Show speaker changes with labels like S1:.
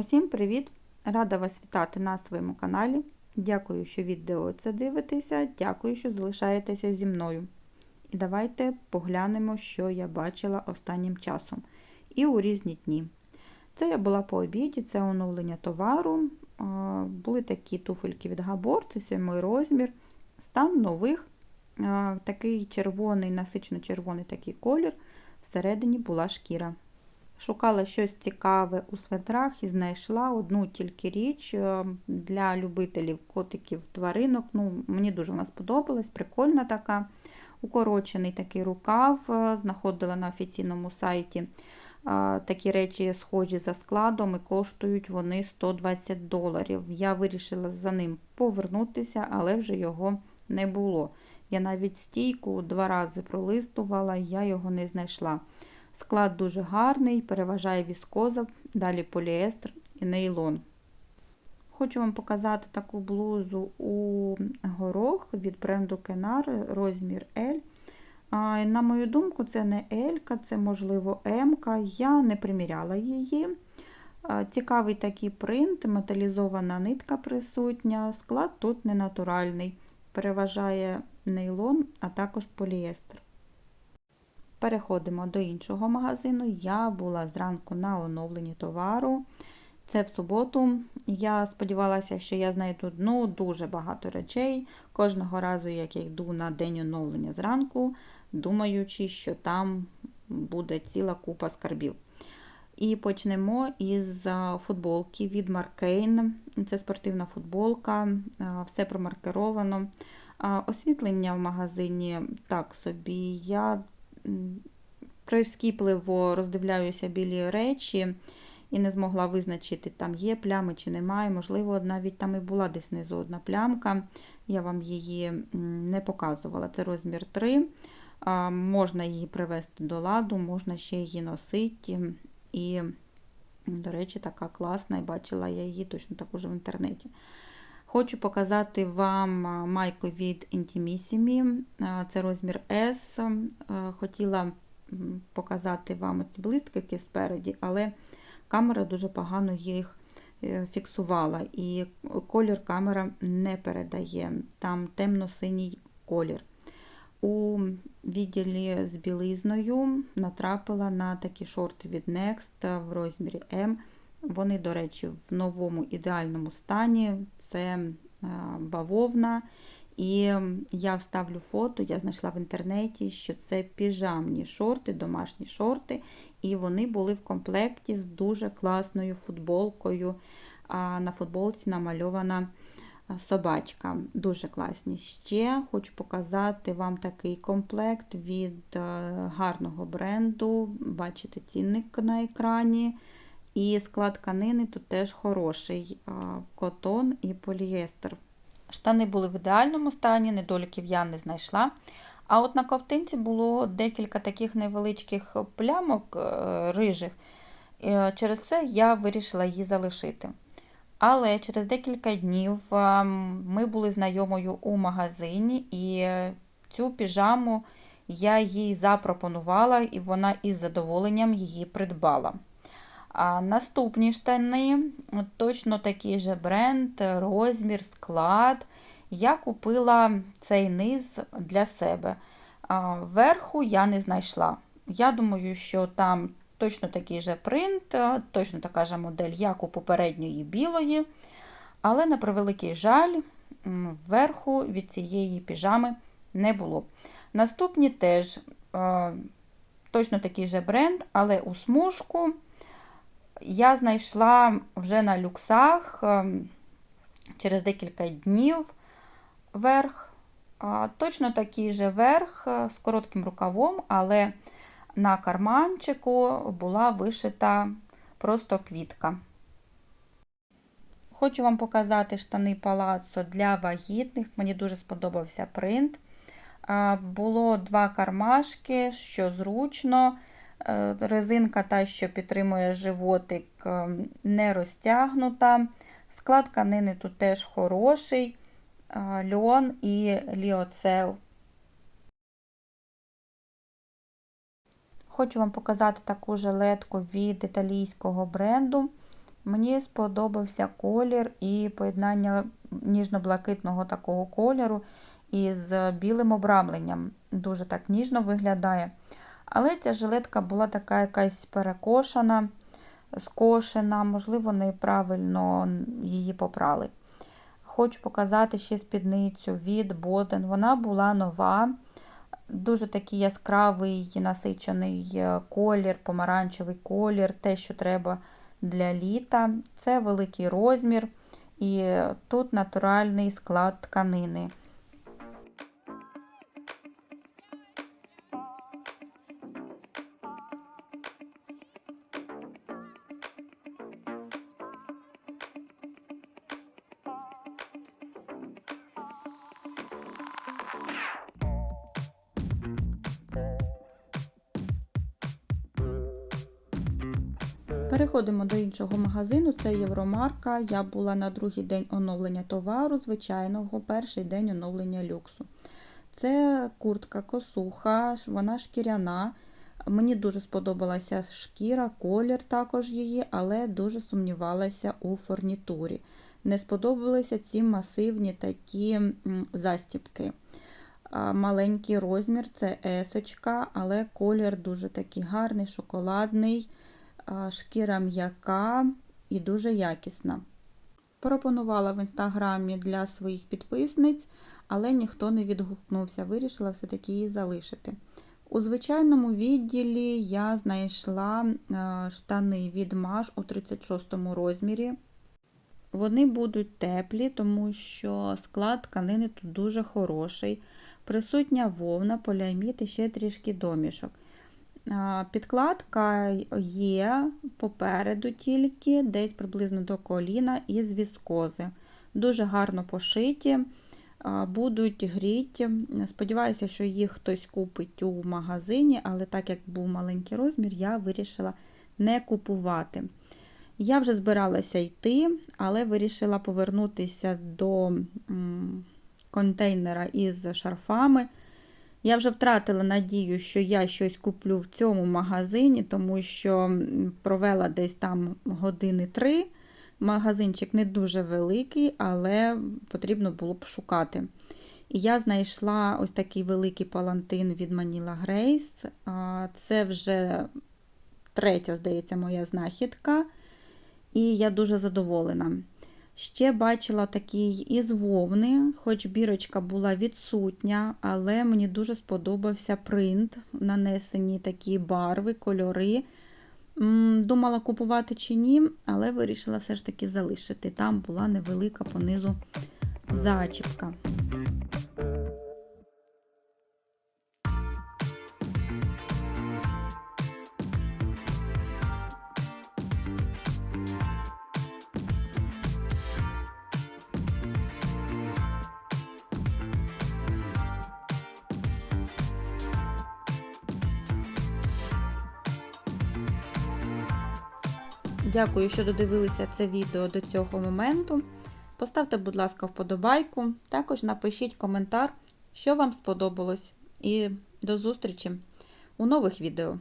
S1: Усім привіт! Рада вас вітати на своєму каналі. Дякую, що відео це дивитеся. Дякую, що залишаєтеся зі мною. І давайте поглянемо, що я бачила останнім часом. І у різні дні. Це я була по обіді, це оновлення товару. Були такі туфельки від Габор, це сьомий розмір. Стан нових, такий червоний, насичено червоний такий колір. Всередині була шкіра. Шукала щось цікаве у светрах і знайшла одну тільки річ е, для любителів котиків тваринок. Ну, Мені дуже вона сподобалась, прикольна така. Укорочений такий рукав, е, знаходила на офіційному сайті. Е, такі речі схожі за складом і коштують вони 120 доларів. Я вирішила за ним повернутися, але вже його не було. Я навіть стійку два рази пролистувала, я його не знайшла. Склад дуже гарний, переважає віскоза, далі поліестер і нейлон. Хочу вам показати таку блузу у горох від бренду Kenar, розмір L. На мою думку, це не L, це, можливо, М. Я не приміряла її. Цікавий такий принт, металізована нитка присутня, склад тут не натуральний. Переважає нейлон, а також поліестер. Переходимо до іншого магазину. Я була зранку на оновленні товару. Це в суботу. Я сподівалася, що я знайду ну, дуже багато речей. Кожного разу, як я йду на день оновлення зранку, думаючи, що там буде ціла купа скарбів. І почнемо із футболки від Marcaine. Це спортивна футболка, все промаркеровано. Освітлення в магазині так собі. Я прискіпливо роздивляюся білі речі і не змогла визначити, там є плями чи немає. Можливо, навіть там і була десь внизу одна плямка. Я вам її не показувала. Це розмір 3. Можна її привести до ладу, можна ще її носити. І, до речі, така класна, і бачила я її точно також в інтернеті. Хочу показати вам майку від Intimissimi, це розмір S. Хотіла показати вам ці блискавки спереді, але камера дуже погано їх е, фіксувала, і колір камера не передає. Там темно-синій колір. У відділі з білизною натрапила на такі шорти від Next в розмірі M. Вони, до речі, в новому ідеальному стані. Це е, бавовна. І я вставлю фото, я знайшла в інтернеті, що це піжамні шорти, домашні шорти, і вони були в комплекті з дуже класною футболкою. А На футболці намальована собачка. Дуже класні. Ще хочу показати вам такий комплект від е, гарного бренду. Бачите, цінник на екрані. І склад тканини тут теж хороший котон і поліестер. Штани були в ідеальному стані, недоліків я не знайшла. А от на ковтинці було декілька таких невеличких плямок е, рижих. Е, через це я вирішила її залишити. Але через декілька днів ми були знайомою у магазині, і цю піжаму я їй запропонувала, і вона із задоволенням її придбала. А Наступні штани, точно такий же бренд, розмір, склад. Я купила цей низ для себе. Верху я не знайшла. Я думаю, що там точно такий же принт, точно така ж модель, як у попередньої білої. Але, на превеликий жаль, вверху від цієї піжами не було. Наступні теж точно такий же бренд, але у смужку я знайшла вже на люксах ем, через декілька днів верх. Точно такий же верх е, з коротким рукавом, але на карманчику була вишита просто квітка. Хочу вам показати штани палаццо для вагітних. Мені дуже сподобався принт. Було два кармашки, що зручно. Е, резинка, та, що підтримує животик, е, не розтягнута. Склад тканини тут теж хороший, е, льон і ліоцел. Хочу вам показати таку жилетку від італійського бренду. Мені сподобався колір і поєднання ніжно-блакитного такого кольору із білим обрамленням. Дуже так ніжно виглядає. Але ця жилетка була така якась перекошена, скошена, можливо, неправильно її попрали. Хочу показати ще спідницю від Ботен. Вона була нова, дуже такий яскравий, насичений е, колір, помаранчевий колір, те, що треба для літа. Це великий розмір, і тут натуральний склад тканини. Переходимо до іншого магазину, це Євромарка. Я була на другий день оновлення товару, звичайного, перший день оновлення люксу. Це куртка косуха, вона шкіряна. Мені дуже сподобалася шкіра, колір також її, але дуже сумнівалася у фурнітурі. Не сподобалися ці масивні такі застіпки. Маленький розмір це есочка, але колір дуже такий гарний, шоколадний шкіра м'яка і дуже якісна. Пропонувала в інстаграмі для своїх підписниць, але ніхто не відгукнувся, вирішила все-таки її залишити. У звичайному відділі я знайшла штани від Маш у 36 розмірі. Вони будуть теплі, тому що склад тканини тут дуже хороший. Присутня вовна, поліамід і ще трішки домішок. Підкладка є попереду тільки, десь приблизно до коліна із віскози. Дуже гарно пошиті, будуть гріті. Сподіваюся, що їх хтось купить у магазині, але так як був маленький розмір, я вирішила не купувати. Я вже збиралася йти, але вирішила повернутися до контейнера із шарфами. Я вже втратила надію, що я щось куплю в цьому магазині, тому що провела десь там години три. Магазинчик не дуже великий, але потрібно було б шукати. І я знайшла ось такий великий палантин від Manila Grace. Це вже третя, здається, моя знахідка. І я дуже задоволена. Ще бачила такий із вовни, хоч бірочка була відсутня, але мені дуже сподобався принт, нанесені такі барви, кольори. Думала купувати чи ні, але вирішила все ж таки залишити. Там була невелика понизу зачіпка. Дякую, що додивилися це відео до цього моменту. Поставте, будь ласка, вподобайку. Також напишіть коментар, що вам сподобалось. І до зустрічі у нових відео.